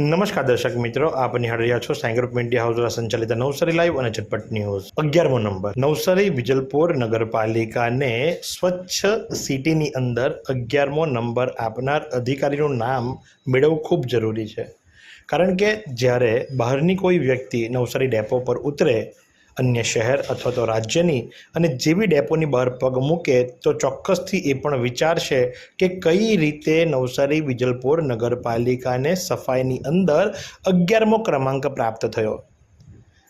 નમસ્કાર દર્શક મિત્રો, આપ નિહાળી રહ્યા છો સાઈ ગ્રુપ મીડિયા હાઉસ દ્વારા સંચાલિત નવસારી લાઈવ અને ઝટપટ ન્યૂઝ અગિયારમો નંબર. નવસારી, વિજલપોર નગરપાલિકાને સ્વચ્છ સિટીની અંદર અગિયારમો નંબર આપનાર અધિકારીનું નામ મેળવવું ખૂબ જરૂરી છે. કારણ કે જ્યારે બહારની કોઈ વ્યક્તિ નવસારી ડેપો પર ઉતરે અન્ય શહેર અથવા તો રાજ્યની અને જેવી ડેપોની બહાર પગ મૂકે તો ચોક્કસથી એ પણ વિચારશે કે કઈ રીતે નવસારી વિજલપોર નગરપાલિકાને સફાઈની અંદર અગિયારમો ક્રમાંક પ્રાપ્ત થયો.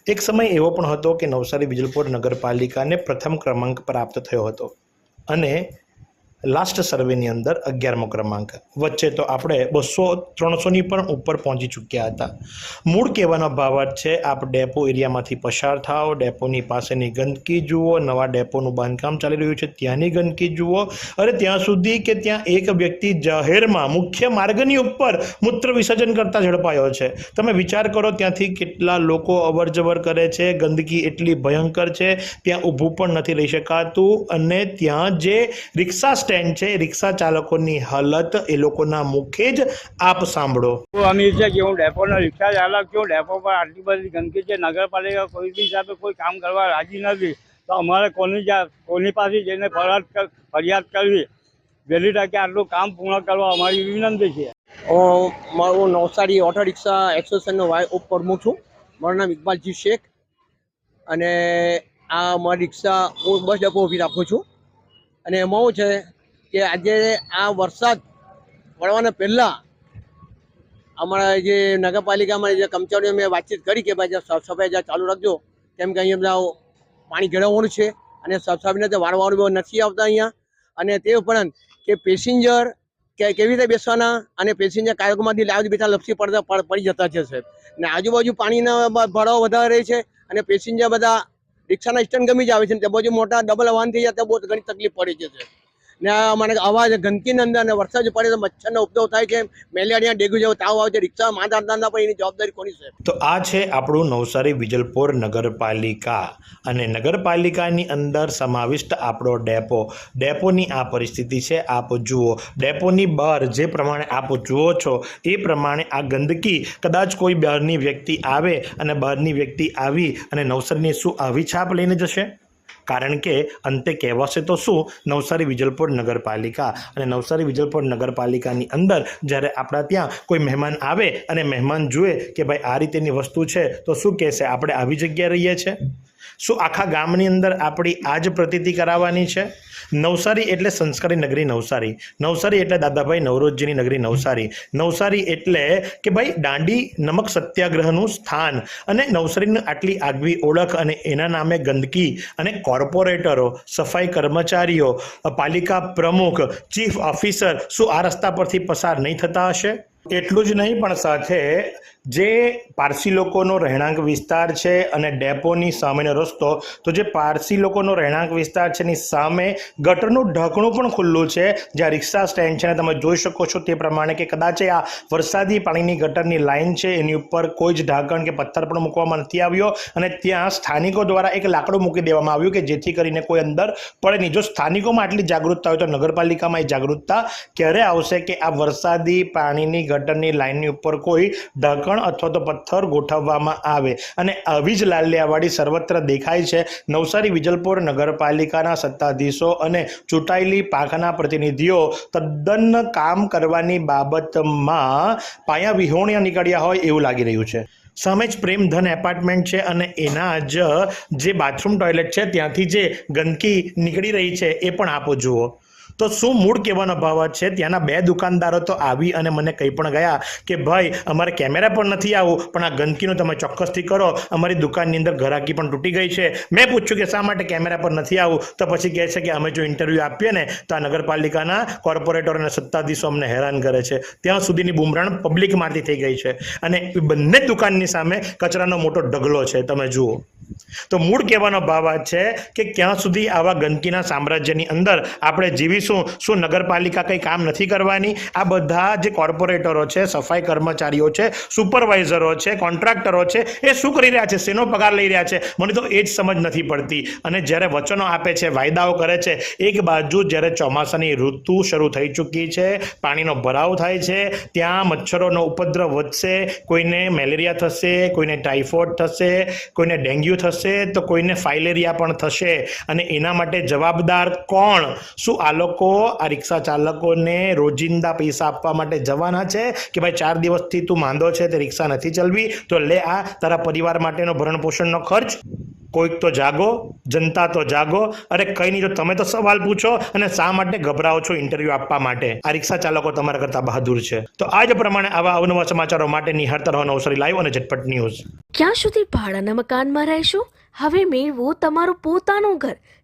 એક સમય એવો પણ હતો કે નવસારી વિજલપોર નગરપાલિકાને પ્રથમ ક્રમાંક પ્રાપ્ત થયો હતો અને લાસ્ટ સર્વેની અંદર અગિયારમો ક્રમાંક. વચ્ચે તો આપણે બસો, ત્રણસોની પણ ઉપર પહોંચી ચૂક્યા હતા. મૂળ કહેવાનો ભાવાર્થ છે, આપ ડેપો એરિયામાંથી પસાર થાઓ, ડેપોની પાસેની ગંદકી જુઓ, નવા ડેપોનું બાંધકામ ચાલી રહ્યું છે, ત્યાંની ગંદકી જુઓ. અરે ત્યાં સુધી કે ત્યાં એક વ્યક્તિ જાહેરમાં મુખ્ય માર્ગની ઉપર મૂત્ર વિસર્જન કરતા ઝડપાયો છે. તમે વિચાર કરો, ત્યાંથી કેટલા લોકો અવરજવર કરે છે, ગંદકી એટલી ભયંકર છે, ત્યાં ઊભું પણ નથી રહી શકાતું અને ત્યાં જે રિક્ષા સ્ટેન્ડ છે રિક્ષા ચાલકોની હાલત એ લોકોના મુખે જ આપ સાંભળો. હું અમીર છે કે હું ડેપોનો રિક્ષા ચાલક છું ડેપો પર આટલી બધી ગંદકી છે નગરપાલિકા કોઈ બી હિસાબે કોઈ કામ કરવા રાજી નથી. તો અમારે કોની કોની પાસે જઈને ફરિયાદ ફરિયાદ કરવી? વહેલી તકે આટલું કામ પૂર્ણ કરવા અમારી વિનંતી છે. હું મારું નવસારી ઓટો રિક્ષા એસોસિએશનનો વાય ઉપપ્રમુખ છું. મારું નામ ઇકબાલજી શેખ અને આ મારી રિક્ષા હું બસ ડેપો ઊભી રાખું છું. અને એમાં શું છે કે આજે આ વરસાદ પડવાના પહેલાં અમારા જે નગરપાલિકામાં જે કર્મચારીઓ મેં વાતચીત કરી કે ભાઈ સાફ સફાઈ જ્યાં ચાલુ રાખજો, કેમ કે અહીંયા પાણી ગળવવાનું છે અને સાફ સફાઈને તે વારંવાર નથી આવતા અહીંયા. અને તે ઉપરાંત કે પેસેન્જર કે કેવી રીતે બેસવાના અને પેસેન્જર કાયકોમાંથી લાવી બેઠા લપસી પડતા પડી જતા છે સાહેબ. ને આજુબાજુ પાણીના ભરાવો વધારે રહે છે અને પેસેન્જર બધા રિક્ષાના સ્ટેન્ડ ગમી જ આવે છે ને તે બાજુ મોટા ડબલ વાહન થઈ જાય તો બહુ ઘણી તકલીફ પડે છે સાહેબ. ને મને અવાજ ગંદકીની અંદર અને વરસાદ પડે તો મચ્છરનો ઉપદ્રવ થાય છે, મેલેરિયા, ડેન્ગ્યુ જેવો તાવ આવે છે રિક્ષા માંદા ના પણ એની જવાબદારી કોની છે? તો આ છે આપણું નવસારી વિજલપોર નગરપાલિકા અને નગરપાલિકાની અંદર સમાવિષ્ટ આપણો ડેપો. ડેપોની આ પરિસ્થિતિ છે, આપ જુઓ. ડેપોની બહાર જે પ્રમાણે આપ જુઓ છો, એ પ્રમાણે આ ગંદકી કદાચ કોઈ બહારની વ્યક્તિ આવે અને બહારની વ્યક્તિ આવી અને નવસારીની શું આવી છાપ લઈને જશે? કારણ કે અંતે કહેવાશે તો શું? નવસારી વિજલપોર નગરપાલિકા. અને નવસારી વિજલપોર નગરપાલિકાની અંદર જ્યારે આપણા ત્યાં કોઈ મહેમાન આવે અને મહેમાન જુએ કે ભાઈ આ રીતેની વસ્તુ છે, તો શું કહેશે? આપણે આવી જગ્યાએ રહીએ છીએ? શું આખા ગામની અંદર આપણી આ જ પ્રતીતિ કરાવવાની છે? નવસારી એટલે સંસ્કારી નગરી નવસારી. નવસારી એટલે દાદાભાઈ નવરોજજીની નગરી નવસારી. નવસારી એટલે કે ભાઈ દાંડી નમક સત્યાગ્રહનું સ્થાન અને નવસારીની આટલી આગવી ઓળખ અને એના નામે ગંદકી અને કોર્પોરેટરો, સફાઈ કર્મચારીઓ, પાલિકા પ્રમુખ, ચીફ ઓફિસર શું આ રસ્તા પરથી પસાર નહીં થતા હશે? એટલું જ નહીં, પણ સાથે જે પારસી લોકોનો રહેણાંક વિસ્તાર છે અને ડેપોની સામેનો રસ્તો, તો જે પારસી લોકોનો રહેણાંક વિસ્તાર છે એની સામે ગટરનું ઢાંકણું પણ ખુલ્લું છે. જ્યાં રિક્ષા સ્ટેન્ડ છે તમે જોઈ શકો છો તે પ્રમાણે કે કદાચ આ વરસાદી પાણીની ગટરની લાઇન છે, એની ઉપર કોઈ જ ઢાંકણ કે પથ્થર પણ મૂકવામાં નથી આવ્યો. અને ત્યાં સ્થાનિકો દ્વારા એક લાકડું મૂકી દેવામાં આવ્યું કે જેથી કરીને કોઈ અંદર પડે નહીં. જો સ્થાનિકોમાં આટલી જાગૃતતા હોય તો નગરપાલિકામાં એ જાગૃતતા ક્યારે આવશે કે આ વરસાદી પાણીની ગટરની લાઇનની ઉપર કોઈ ઢાંકણ અથવા તો પથ્થર ગોઠવવામાં આવે. અને આવી જ લાલિયાવાડી સર્વત્ર દેખાય છે. નવસારી, વિજલપુર નગરપાલિકાના સત્તાધીશો અને ચૂંટાયેલી પાંખના પ્રતિનિધિઓ તદ્દન કામ કરવાની બાબતમાં પાયા વિહોણિયા નીકળ્યા હોય એવું લાગી રહ્યું છે. સામે જ પ્રેમધન એપાર્ટમેન્ટ છે અને એના જ જે બાથરૂમ ટોયલેટ છે ત્યાંથી જે ગંદકી નીકળી રહી છે એ પણ આપો જુઓ. તો શું મૂળ કહેવાનો ભાવ છે? ત્યાંના બે દુકાનદારો તો આવી અને મને કંઈ પણ ગયા કે, ભાઈ, અમારે કેમેરા પણ નથી આવું, પણ આ ગંદકીનું તમે ચોક્કસથી કરો. અમારી દુકાનની અંદર ઘરાકી પણ તૂટી ગઈ છે. મેં પૂછ્યું કે શા માટે કેમેરા પર નથી આવું? તો પછી કહે છે કે, અમે જો ઇન્ટરવ્યૂ આપીએ ને, તો આ નગરપાલિકાના કોર્પોરેટર અને સત્તાધીશો અમને હેરાન કરે છે. ત્યાં સુધીની બુમરાણ પબ્લિકમાંથી થઈ ગઈ છે. અને એ બંને દુકાનની સામે કચરાનો મોટો ઢગલો છે. તમે જુઓ. તો મૂળ કહેવાનો ભાવ આ છે કે, ક્યાં સુધી આવા ગંદકીના સામ્રાજ્યની અંદર આપણે જીવી કરીશું શું? નગરપાલિકા કંઈ કામ નથી કરવાની? આ બધા જે કોર્પોરેટરો છે, સફાઈ કર્મચારીઓ છે, સુપરવાઇઝરો છે, કોન્ટ્રાક્ટરો છે, એ શું કરી રહ્યા છે? શેનો પગાર લઈ રહ્યા છે? મને તો એ જ સમજ નથી પડતી. અને જ્યારે વચનો આપે છે, વાયદાઓ કરે છે, એક બાજુ જ્યારે ચોમાસાની ઋતુ શરૂ થઈ ચૂકી છે, પાણીનો ભરાવ થાય છે, ત્યાં મચ્છરોનો ઉપદ્રવ વધશે, કોઈને મેલેરિયા થશે, કોઈને ટાઇફોઇડ થશે, કોઈને ડેન્ગ્યુ થશે, તો કોઈને ફાઇલેરિયા પણ થશે. અને એના માટે જવાબદાર કોણ? શું આ લોકો, આ રિક્ષા ચાલકોને રોજિંદા પૈસા આપવા માટે જવાના છે કે ભાઈ ચાર દિવસથી તું માંદો છે તે રિક્ષા નથી ચલવી, તો લે આ તારા પરિવાર માટેનો ભરણ પોષણનો ખર્ચ. કોઈક તો જાગો, જનતા તો જાગો. અરે કંઈ નહીં, જો તમે તો સવાલ પૂછો અને શા માટે ગભરાઓ છો ઇન્ટરવ્યૂ આપવા માટે? આ રિક્ષા ચાલકો તમારા કરતાં બહાદુર છે. તો આ જ પ્રમાણે આવા અવનવા સમાચારો માટે નિહાળતા રહો નવસારી લાઈવ અને ઝટપટ ન્યૂઝ. ક્યાં સુધી ભાડાના મકાનમાં રહેશો? હવે મેળવો તમારું પોતાનું ઘર.